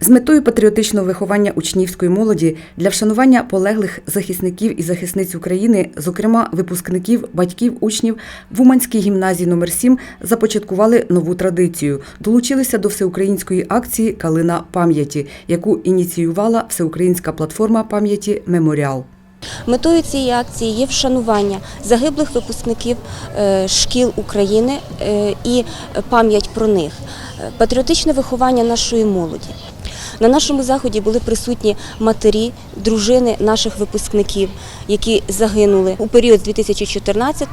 З метою патріотичного виховання учнівської молоді для вшанування полеглих захисників і захисниць України, зокрема випускників, батьків, учнів в Уманській гімназії номер 7 започаткували нову традицію. Долучилися до всеукраїнської акції Калина пам'яті, яку ініціювала всеукраїнська платформа пам'яті Меморіал. Метою цієї акції є вшанування загиблих випускників е, шкіл України е, і пам'ять про них, Е, патріотичне виховання нашої молоді. На нашому заході були присутні матері, дружини наших випускників, які загинули у період з 2014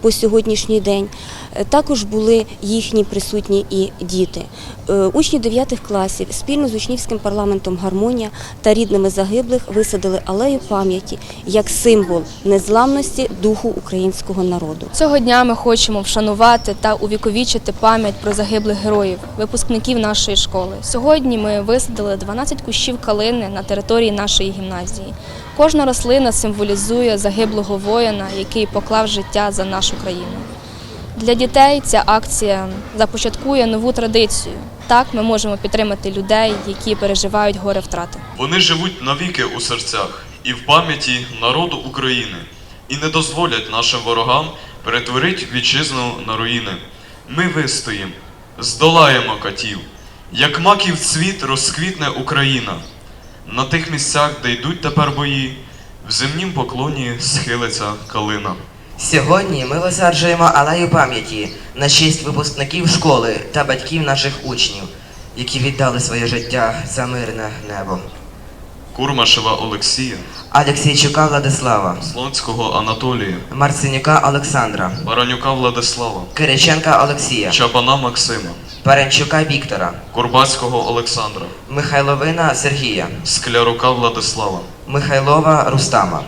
по сьогоднішній день. Е, Також були їхні присутні і діти. Е, Учні 9 класів спільно з учнівським парламентом Гармонія та рідними загиблих висадили алею пам'яті як символ незламності духу українського народу. Цього дня ми хочемо вшанувати та увіковічити пам'ять про загиблих героїв, випускників нашої школи. Сьогодні ми висадили 12 кущів калини на території нашої гімназії. Кожна рослина символізує загиблого воїна, який поклав життя за нашу країну. Для дітей ця акція започаткує нову традицію. Так ми можемо підтримати людей, які переживають горе втрати. Вони живуть навіки у серцях і в пам'яті народу України і не дозволять нашим ворогам перетворити вітчизну на руїни. Ми вистоїм, здолаємо катів, як маків цвіт розквітне Україна. На тих місцях, де йдуть тепер бої, в земнім поклоні схилиться калина. Сьогодні ми висаджуємо алею пам'яті на честь випускників школи та батьків наших учнів, які віддали своє життя за мирне небо. Курмашева Олексія, Алексійчука Владислава, Слонського Анатолія, Марцинюка Олександра, Баранюка Владислава, Кириченка Олексія, Чабана Максима, Паренчука Віктора, Курбацького Олександра, Михайловина Сергія, Склярука Владислава, Михайлова Рустама,